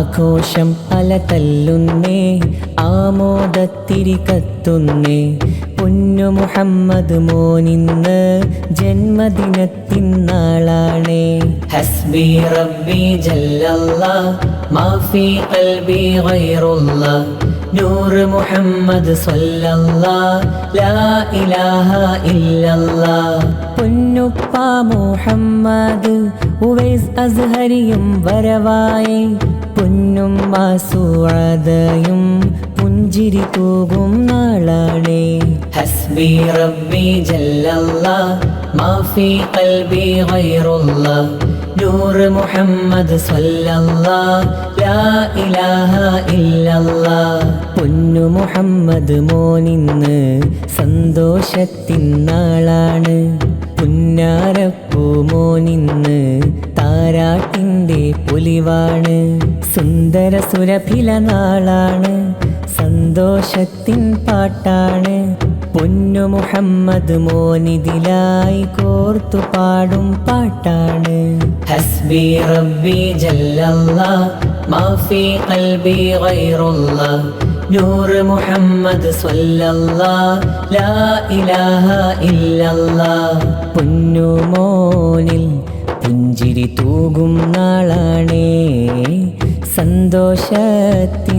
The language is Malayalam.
ആഘോഷം അല തല്ലുന്നേ ആമോദത്തിരി കത്തുന്നേ. പൊന്നു മുഹമ്മദ് മോനിന്ന് ജന്മദിനത്തിൻ നാളാണേ. ഹസ്ബി റബ്ബി ജല്ലല്ലാ മാഫി ഖൽബി ഗൈറുല്ലാ നൂർ മുഹമ്മദ് സ്വല്ലല്ലാ ലാ ഇലാഹ ഇല്ലല്ലാ. പൊന്നുപ്പ മുഹമ്മദ് ഉവൈസ് അസ്ഹരിയും വരവായി. പൊന്നും മാസുഅതയും പുഞ്ചിരി പോകും നാളാണേ. ഹസ്ബി റബ്ബി ജല്ലല്ലാ മാഫി കൽബി ഗൈറുല്ലാ. നൂർ മുഹമ്മദ് പൊന്നു മുഹമ്മദ് മോനിന്ന് സന്തോഷത്തിൻ നാളാണ്. പുന്നാരപ്പൂ മോനിന്ന് താരാട്ടിന്റെ പുലിവാണ്. സുന്ദര സുരഭില നാളാണ് സന്തോഷത്തിൻ പാട്ടാണ്. പൊന്നു മുഹമ്മദ് മോനിതിലായി കോർത്തു പാടും പാട്ടാണ്. ഹസ്ബി റബ്ബി മാഫി കൽബി നൂർ മുഹമ്മദ് ലാ ഇലാഹ ഇല്ലല്ലാ. പൊന്നു മോനിൽ പുഞ്ചിരി തൂകും നാളാണേ. സന്തോഷത്തിൻ